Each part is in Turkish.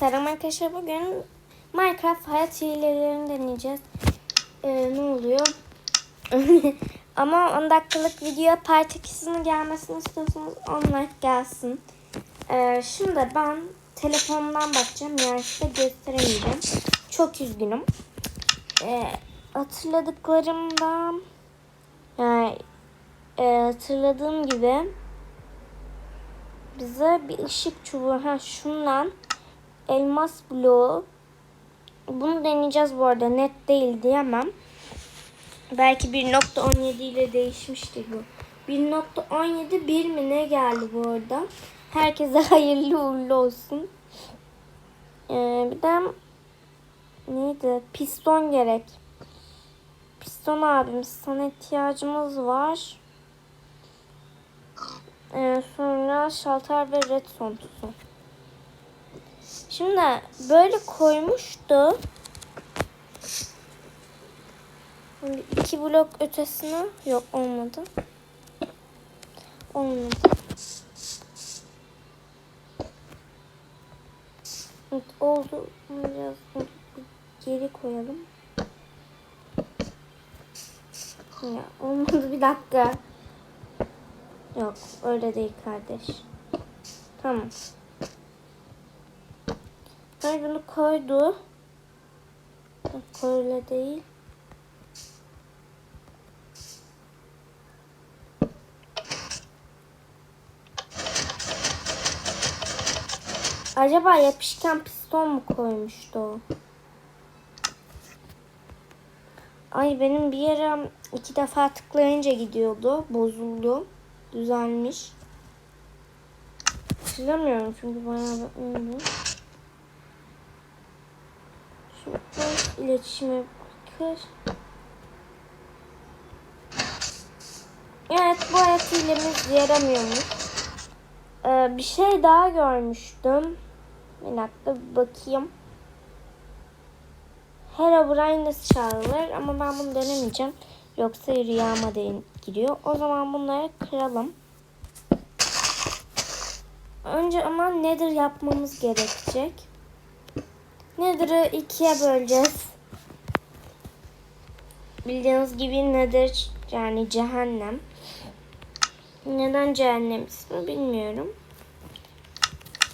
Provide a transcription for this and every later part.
Selam arkadaşlar. Bugün Minecraft hayat hilelerini deneyeceğiz. Ee, ne oluyor? Ama 10 dakikalık video part 2'sinin gelmesini istiyorsanız 10 like gelsin. Ee, şimdi ben telefondan bakacağım. Yani size gösteremeyeceğim. Çok üzgünüm. Ee, hatırladıklarımdan yani e, hatırladığım gibi bize bir ışık çubuğu ha şundan elmas bloğu bunu deneyeceğiz bu arada net değil diyemem. Belki 1.17 ile değişmiştir bu. 1.17 bir mi ne geldi bu arada. Herkese hayırlı uğurlu olsun. Ee, bir de neydi? Piston gerek. Piston abimiz sana ihtiyacımız var. Ee, sonra şalter ve redstone tutu. Şimdi böyle koymuştu. İki blok ötesine yok olmadı. Olmadı. Oldu. Biraz geri koyalım. Ya olmadı bir dakika. Yok öyle değil kardeş. Tamam. Ben bunu koydu. Öyle değil. Acaba yapışkan piston mu koymuştu o? Ay benim bir yere iki defa tıklayınca gidiyordu. Bozuldu. Düzelmiş. Hatırlamıyorum çünkü bayağı oldu. Şimdi iletişime bakır. Evet bu ayak hilemiz yaramıyormuş. Ee, bir şey daha görmüştüm. Bir dakika bir bakayım. Herobrine nasıl çağrılır ama ben bunu denemeyeceğim. Yoksa rüyama giriyor. O zaman bunları kıralım. Önce ama nether yapmamız gerekecek. Nether'ı ikiye böleceğiz. Bildiğiniz gibi nether yani cehennem. Neden cehennem ismi bilmiyorum.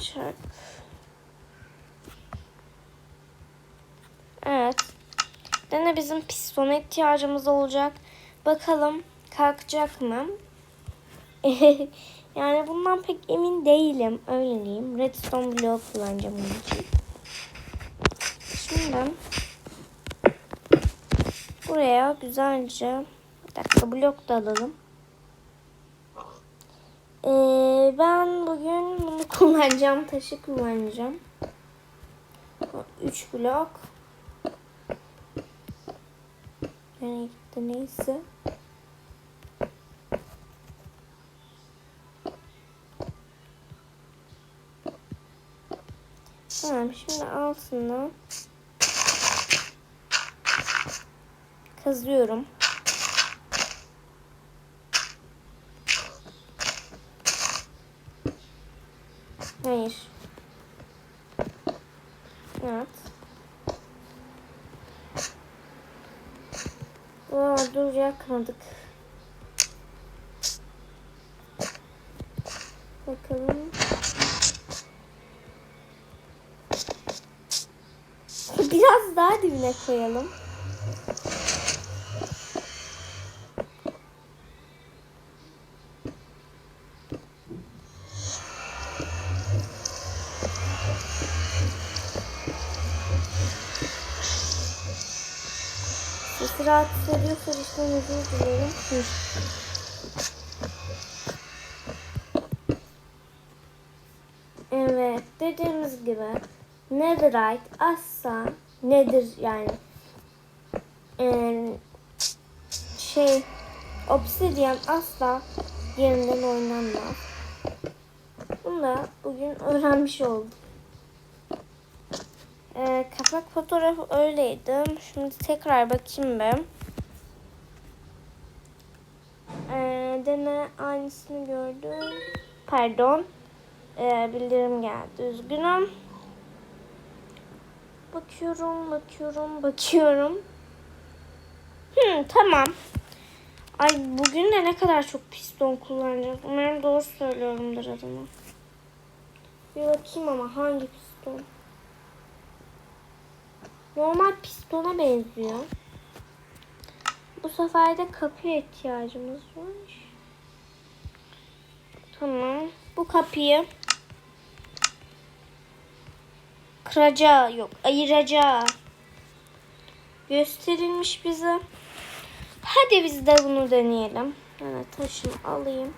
Şark. Evet. Dene bizim pistona ihtiyacımız olacak. Bakalım kalkacak mı? yani bundan pek emin değilim. Öyle diyeyim. Redstone bloğu kullanacağım bunun için. Şimdi buraya güzelce bir dakika blok da alalım. Ee, ben bugün bunu kullanacağım. Taşı kullanacağım. 3 blok. Nereye gitti neyse. Tamam şimdi altına kazıyorum. Hayır. Evet. Aa, dur yakmadık. Bakalım. Biraz daha dibine koyalım. Sesi rahatsız ediyorsa lütfen özür dilerim. Hı. Evet dediğimiz gibi netherite asla nedir yani şey obsidian asla yerinden oynanmaz. Bunu da bugün öğrenmiş oldum. Ee, kapak fotoğrafı öyleydi. Şimdi tekrar bakayım ben. Ee, dene aynısını gördüm. Pardon. Ee, bildirim geldi. Üzgünüm. Bakıyorum, bakıyorum, bakıyorum. Hmm, tamam. Ay bugün de ne kadar çok piston kullanacağız. Umarım doğru söylüyorumdur adımı. Bir bakayım ama hangi piston? Normal pistona benziyor. Bu sefer de kapıya ihtiyacımız var. Tamam. Bu kapıyı kıracağı yok. Ayıracağı gösterilmiş bize. Hadi biz de bunu deneyelim. Evet taşını alayım.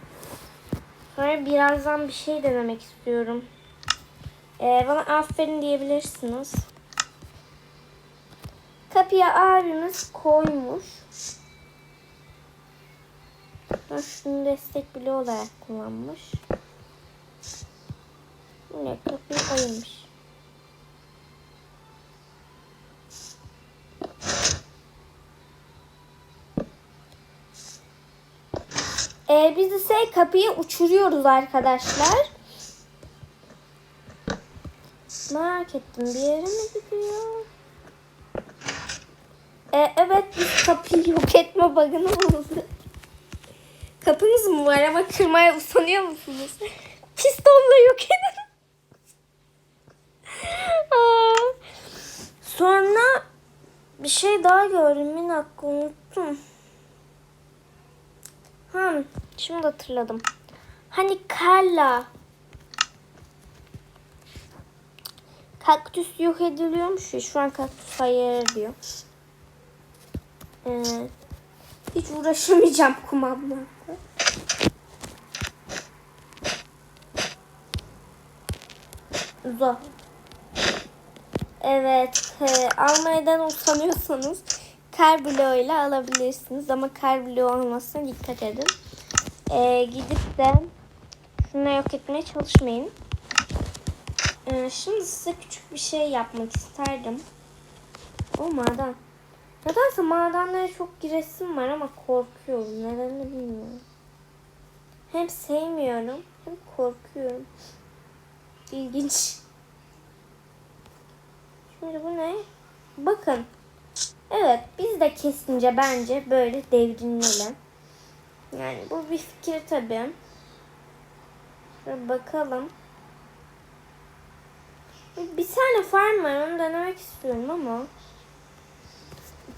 Sonra birazdan bir şey denemek istiyorum. Ee, bana aferin diyebilirsiniz. Kapıya abimiz koymuş. Ben şunu destek bile olarak kullanmış. Yine kapıyı ayırmış. Ee, biz ise kapıyı uçuruyoruz arkadaşlar. Merak ettim bir yere mi gidiyor? Ee, evet biz kapıyı yok etme bug'ını bulduk. Kapınız mı var ama kırmaya usanıyor musunuz? Pistonla yok edin. Sonra bir şey daha gördüm. Bir dakika unuttum. Hmm, şimdi hatırladım. Hani Carla. Kaktüs yok ediliyormuş ya. Şu an kaktüs hayır diyor. Ee, hiç uğraşamayacağım kumamla. Zor. Evet. E, almadan utanıyorsanız kar bloğuyla alabilirsiniz. Ama kar bloğu olmasına dikkat edin. E, gidip de şunu yok etmeye çalışmayın. E, şimdi size küçük bir şey yapmak isterdim. O maden. Nedense madenlere çok giresim var ama korkuyorum. Nedenini bilmiyorum. Hem sevmiyorum hem korkuyorum. İlginç. Şimdi bu ne? Bakın. Evet biz de kesince bence böyle devrilmeli. Yani bu bir fikir tabii. Bakalım. Bir tane farm var onu denemek istiyorum ama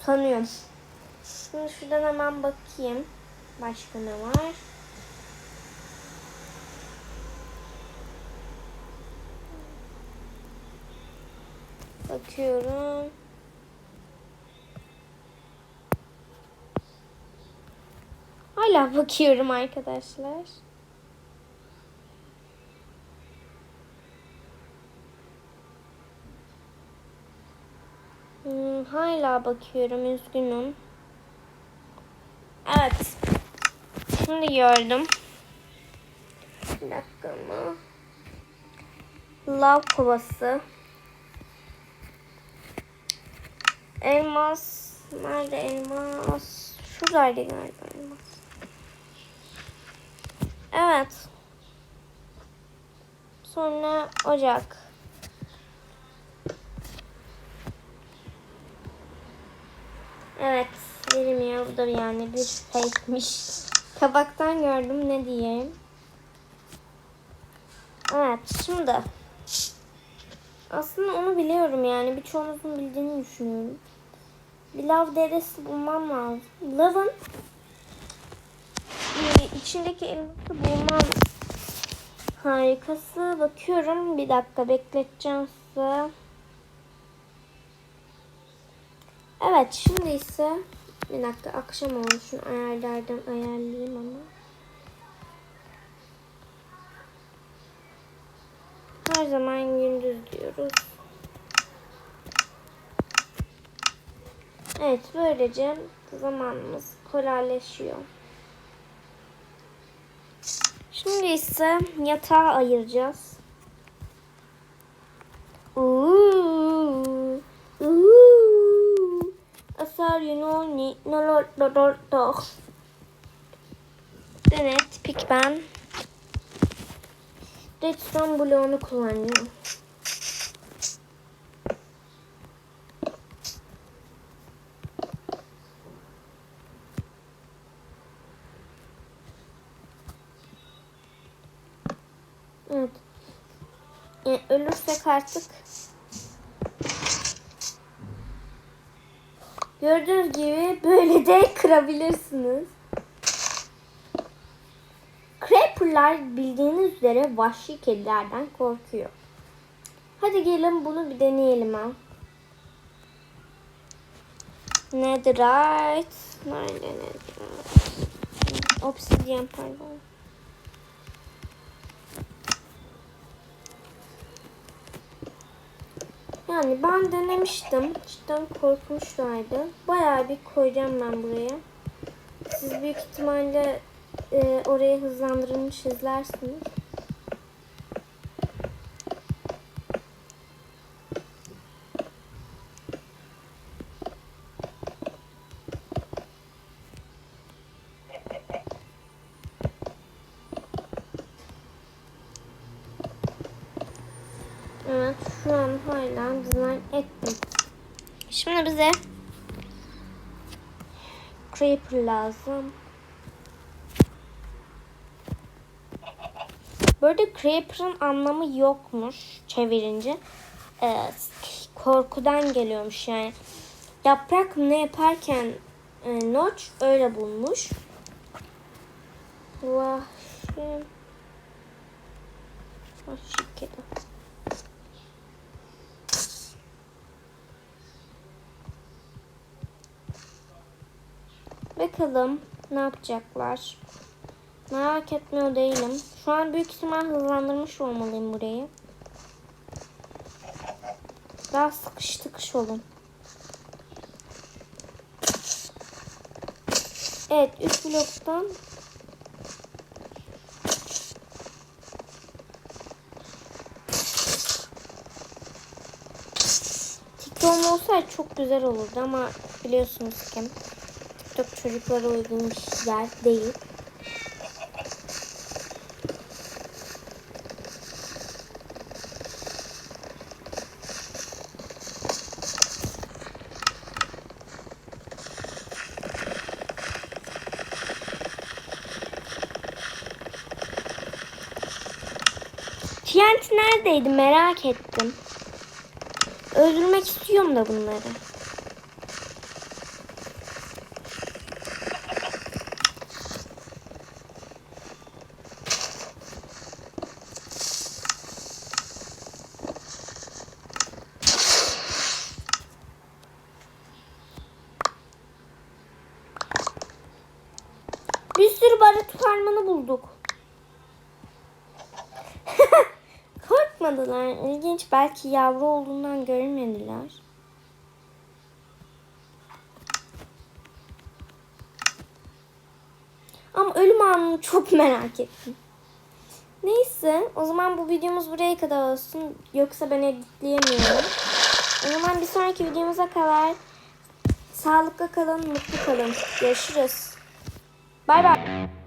utanıyorum. Şimdi şuradan hemen bakayım. Başka ne var? Bakıyorum. Hala bakıyorum arkadaşlar. Hmm, hala bakıyorum üzgünüm. Evet. Şimdi gördüm. Bir dakika mı? Lav kovası. Elmas. Nerede elmas? Şuradaydı galiba elmas. Evet. Sonra ocak. Evet. Verim bu da yani bir fake'miş. Tabaktan gördüm ne diyeyim. Evet şimdi. Aslında onu biliyorum yani. Birçoğunuzun bildiğini düşünüyorum. Bir lav deresi bulmam lazım. Lavın içindeki elması bulmam harikası. Bakıyorum. Bir dakika bekleteceğim size. Evet şimdi ise bir dakika akşam oldu. Şunu ayarlardan ayarlayayım ama. Her zaman gündüz diyoruz. Evet böylece zamanımız kolaylaşıyor. Şimdi ise yatağı ayıracağız. Oni Nolododok. Evet, Pikben. Redstone bloğunu kullanıyorum. Evet. Yani ölürsek artık gördüğünüz gibi böyle de kırabilirsiniz. Creeper'lar bildiğiniz üzere vahşi kedilerden korkuyor. Hadi gelin bunu bir deneyelim ha. Netherite. Nerede netherite? Obsidian pardon. Yani ben denemiştim. Cidden korkmuşlardı. Bayağı bir koyacağım ben buraya. Siz büyük ihtimalle e, oraya hızlandırılmış izlersiniz. Evet şu an hala dizayn ettim. Şimdi bize Creeper lazım. Böyle Creeper'ın anlamı yokmuş çevirince. Ee, korkudan geliyormuş yani. Yaprak ne yaparken e, Notch öyle bulmuş. Vahşi. Vahşi kedi. Bakalım ne yapacaklar. Merak etmiyor değilim. Şu an büyük ihtimal hızlandırmış olmalıyım burayı. Daha sıkış tıkış olun. Evet 3 bloktan TikTok'um olsaydı çok güzel olurdu ama biliyorsunuz ki TikTok çocuklara uygun bir yer değil. TNT neredeydi merak ettim. Öldürmek istiyorum da bunları. Bir sürü farmını bulduk. Korkmadılar. İlginç. Belki yavru olduğundan görmediler. Ama ölüm anını çok merak ettim. Neyse o zaman bu videomuz buraya kadar olsun. Yoksa ben editleyemiyorum. O zaman bir sonraki videomuza kadar sağlıklı kalın, mutlu kalın. Görüşürüz. Bay bay.